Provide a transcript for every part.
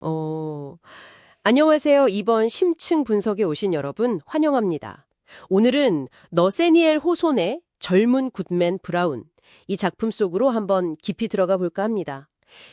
어, 안녕하세요. 이번 심층 분석에 오신 여러분 환영합니다. 오늘은 너세니엘 호손의 젊은 굿맨 브라운 이 작품 속으로 한번 깊이 들어가 볼까 합니다.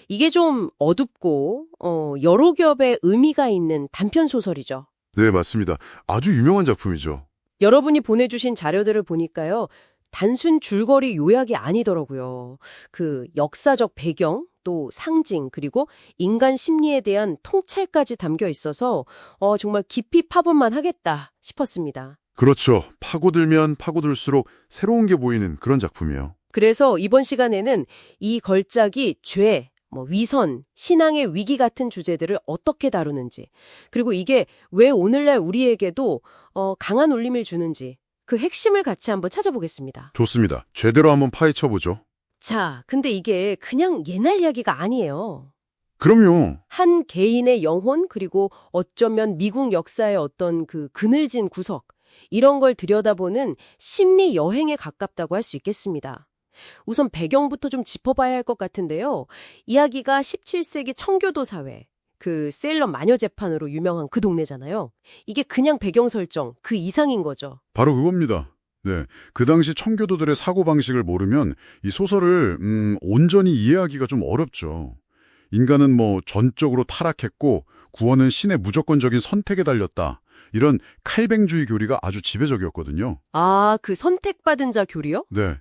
이게 좀 어둡고 어, 여러 겹의 의미가 있는 단편 소설이죠. 네, 맞습니다. 아주 유명한 작품이죠. 여러분이 보내주신 자료들을 보니까요. 단순 줄거리 요약이 아니더라고요. 그 역사적 배경, 또 상징, 그리고 인간 심리에 대한 통찰까지 담겨 있어서 어, 정말 깊이 파본만 하겠다 싶었습니다. 그렇죠. 파고들면 파고들수록 새로운 게 보이는 그런 작품이에요. 그래서 이번 시간에는 이 걸작이 죄, 뭐 위선, 신앙의 위기 같은 주제들을 어떻게 다루는지, 그리고 이게 왜 오늘날 우리에게도 어, 강한 울림을 주는지 그 핵심을 같이 한번 찾아보겠습니다. 좋습니다. 제대로 한번 파헤쳐보죠. 자, 근데 이게 그냥 옛날 이야기가 아니에요. 그럼요. 한 개인의 영혼 그리고 어쩌면 미국 역사의 어떤 그 그늘진 구석 이런 걸 들여다보는 심리 여행에 가깝다고 할 수 있겠습니다. 우선 배경부터 좀 짚어봐야 할 것 같은데요. 이야기가 17세기 청교도 사회, 그 세일러 마녀 재판으로 유명한 그 동네잖아요. 이게 그냥 배경 설정 그 이상인 거죠. 바로 그겁니다. 네. 그 당시 청교도들의 사고방식을 모르면 이 소설을, 음, 온전히 이해하기가 좀 어렵죠. 인간은 뭐 전적으로 타락했고 구원은 신의 무조건적인 선택에 달렸다. 이런 칼뱅주의 교리가 아주 지배적이었거든요. 아, 그 선택받은 자 교리요? 네.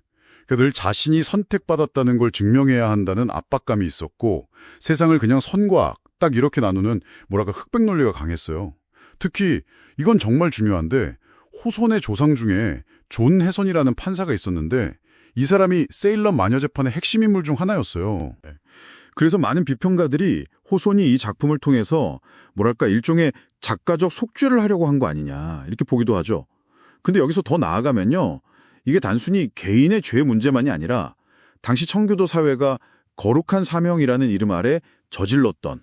그늘 자신이 선택받았다는 걸 증명해야 한다는 압박감이 있었고 세상을 그냥 선과 악, 딱 이렇게 나누는 뭐랄까 흑백 논리가 강했어요. 특히 이건 정말 중요한데 호손의 조상 중에 존 해선이라는 판사가 있었는데 이 사람이 세일러 마녀 재판의 핵심 인물 중 하나였어요. 그래서 많은 비평가들이 호손이 이 작품을 통해서 뭐랄까 일종의 작가적 속죄를 하려고 한 거 아니냐 이렇게 보기도 하죠. 근데 여기서 더 나아가면요. 이게 단순히 개인의 죄 문제만이 아니라 당시 청교도 사회가 거룩한 사명이라는 이름 아래 저질렀던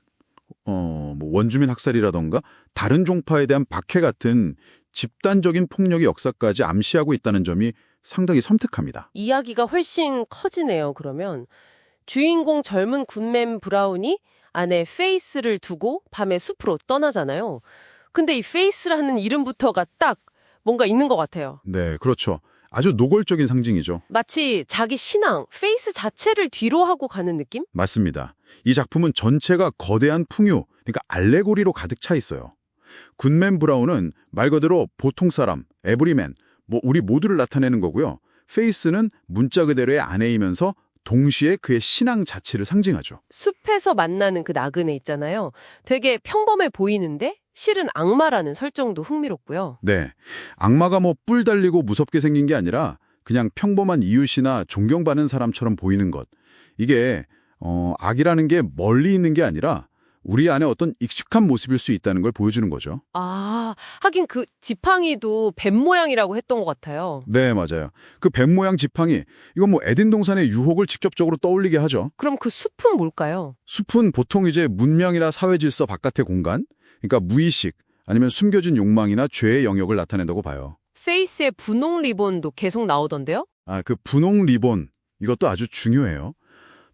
어, 뭐 원주민 학살이라던가 다른 종파에 대한 박해 같은 집단적인 폭력의 역사까지 암시하고 있다는 점이 상당히 섬뜩합니다. 이야기가 훨씬 커지네요, 그러면. 주인공 젊은 굿맨 브라운이 아내 페이스를 두고 밤에 숲으로 떠나잖아요. 근데 이 페이스라는 이름부터가 딱 뭔가 있는 것 같아요. 네, 그렇죠. 아주 노골적인 상징이죠. 마치 자기 신앙, 페이스 자체를 뒤로 하고 가는 느낌? 맞습니다. 이 작품은 전체가 거대한 풍요, 그러니까 알레고리로 가득 차 있어요. 굿맨 브라운은 말 그대로 보통 사람, 에브리맨, 뭐 우리 모두를 나타내는 거고요. 페이스는 문자 그대로의 아내이면서 동시에 그의 신앙 자체를 상징하죠. 숲에서 만나는 그 나그네 있잖아요. 되게 평범해 보이는데 실은 악마라는 설정도 흥미롭고요. 네. 악마가 뭐 뿔 달리고 무섭게 생긴 게 아니라 그냥 평범한 이웃이나 존경받는 사람처럼 보이는 것. 이게 어, 악이라는 게 멀리 있는 게 아니라 우리 안에 어떤 익숙한 모습일 수 있다는 걸 보여주는 거죠. 아, 하긴 그 지팡이도 뱀 모양이라고 했던 것 같아요. 네, 맞아요. 그 뱀 모양 지팡이, 이건 뭐 에딘 동산의 유혹을 직접적으로 떠올리게 하죠. 그럼 그 숲은 뭘까요? 숲은 보통 이제 문명이나 사회 질서 바깥의 공간, 그러니까 무의식 아니면 숨겨진 욕망이나 죄의 영역을 나타낸다고 봐요. 페이스의 분홍 리본도 계속 나오던데요? 아, 그 분홍 리본, 이것도 아주 중요해요.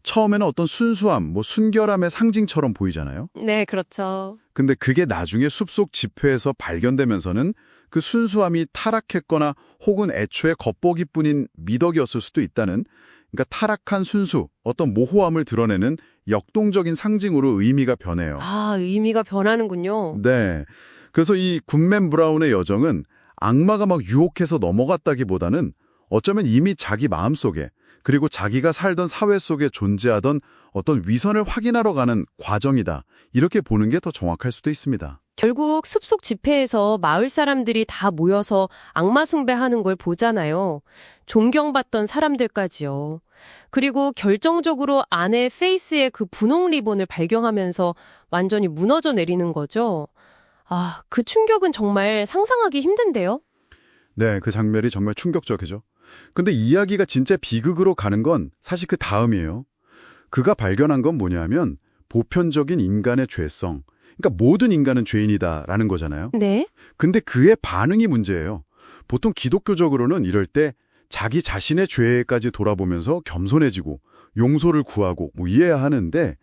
처음에는 어떤 순수함, 뭐 순결함의 상징처럼 보이잖아요. 네, 그렇죠. 근데 그게 나중에 숲속 집회에서 발견되면서는 그 순수함이 타락했거나 혹은 애초에 겉보기뿐인 미덕이었을 수도 있다는 그러니까 타락한 순수, 어떤 모호함을 드러내는 역동적인 상징으로 의미가 변해요. 아, 의미가 변하는군요. 네. 그래서 이 굿맨 브라운의 여정은 악마가 막 유혹해서 넘어갔다기보다는 어쩌면 이미 자기 마음속에 그리고 자기가 살던 사회 속에 존재하던 어떤 위선을 확인하러 가는 과정이다. 이렇게 보는 게 더 정확할 수도 있습니다. 결국 숲속 집회에서 마을 사람들이 다 모여서 악마 숭배하는 걸 보잖아요. 존경받던 사람들까지요. 그리고 결정적으로 아내 페이스의 그 분홍 리본을 발견하면서 완전히 무너져 내리는 거죠. 아, 그 충격은 정말 상상하기 힘든데요? 네, 그 장면이 정말 충격적이죠. 근데 이야기가 진짜 비극으로 가는 건 사실 그 다음이에요. 그가 발견한 건 뭐냐면 보편적인 인간의 죄성. 그러니까 모든 인간은 죄인이다라는 거잖아요. 네. 근데 그의 반응이 문제예요. 보통 기독교적으로는 이럴 때 자기 자신의 죄까지 돌아보면서 겸손해지고 용서를 구하고 뭐 이해해야 하는데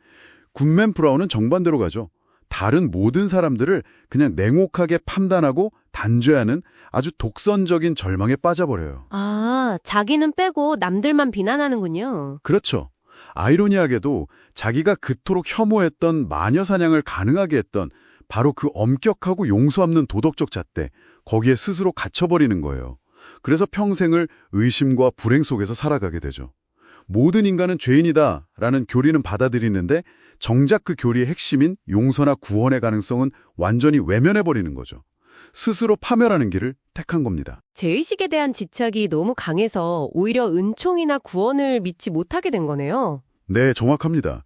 굿맨 브라운은 정반대로 가죠. 다른 모든 사람들을 그냥 냉혹하게 판단하고 단죄하는 아주 독선적인 절망에 빠져버려요. 아, 자기는 빼고 남들만 비난하는군요. 그렇죠. 아이러니하게도 자기가 그토록 혐오했던 마녀 사냥을 가능하게 했던 바로 그 엄격하고 용서 없는 도덕적 잣대, 거기에 스스로 갇혀버리는 거예요. 그래서 평생을 의심과 불행 속에서 살아가게 되죠. 모든 인간은 죄인이다 라는 교리는 받아들이는데 정작 그 교리의 핵심인 용서나 구원의 가능성은 완전히 외면해버리는 거죠. 스스로 파멸하는 길을 택한 겁니다. 죄의식에 대한 집착이 너무 강해서 오히려 은총이나 구원을 믿지 못하게 된 거네요. 네, 정확합니다.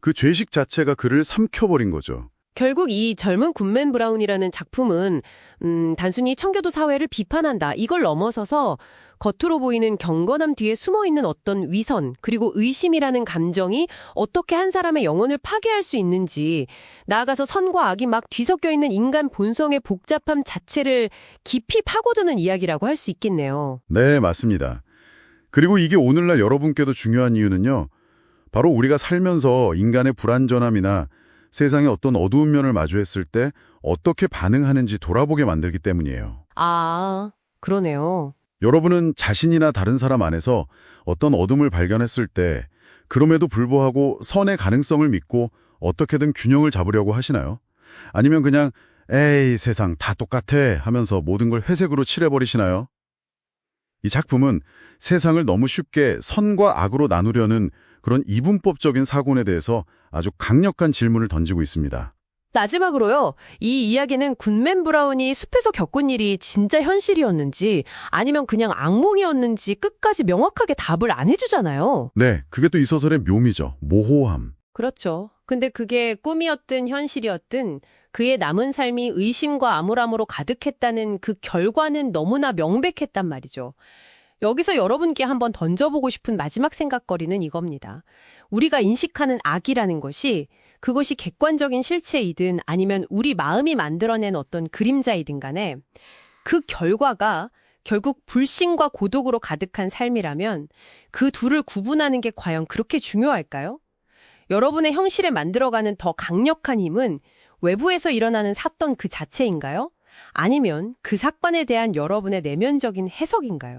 그 죄식 자체가 그를 삼켜버린 거죠. 결국 이 젊은 굿맨 브라운이라는 작품은 음, 단순히 청교도 사회를 비판한다. 이걸 넘어서서 겉으로 보이는 경건함 뒤에 숨어 있는 어떤 위선 그리고 의심이라는 감정이 어떻게 한 사람의 영혼을 파괴할 수 있는지 나아가서 선과 악이 막 뒤섞여 있는 인간 본성의 복잡함 자체를 깊이 파고드는 이야기라고 할 수 있겠네요. 네, 맞습니다. 그리고 이게 오늘날 여러분께도 중요한 이유는요. 바로 우리가 살면서 인간의 불완전함이나 세상의 어떤 어두운 면을 마주했을 때 어떻게 반응하는지 돌아보게 만들기 때문이에요. 아, 그러네요. 여러분은 자신이나 다른 사람 안에서 어떤 어둠을 발견했을 때 그럼에도 불구하고 선의 가능성을 믿고 어떻게든 균형을 잡으려고 하시나요? 아니면 그냥 에이 세상 다 똑같아 하면서 모든 걸 회색으로 칠해버리시나요? 이 작품은 세상을 너무 쉽게 선과 악으로 나누려는 그런 이분법적인 사고에 대해서 아주 강력한 질문을 던지고 있습니다. 마지막으로요. 이 이야기는 굿맨 브라운이 숲에서 겪은 일이 진짜 현실이었는지 아니면 그냥 악몽이었는지 끝까지 명확하게 답을 안 해주잖아요. 네, 그게 또 이 소설의 묘미죠. 모호함. 그렇죠. 근데 그게 꿈이었든 현실이었든 그의 남은 삶이 의심과 암울함으로 가득했다는 그 결과는 너무나 명백했단 말이죠. 여기서 여러분께 한번 던져보고 싶은 마지막 생각거리는 이겁니다. 우리가 인식하는 악이라는 것이 그것이 객관적인 실체이든 아니면 우리 마음이 만들어낸 어떤 그림자이든 간에 그 결과가 결국 불신과 고독으로 가득한 삶이라면 그 둘을 구분하는 게 과연 그렇게 중요할까요? 여러분의 형실에 만들어가는 더 강력한 힘은 외부에서 일어나는 사건 그 자체인가요? 아니면 그 사건에 대한 여러분의 내면적인 해석인가요?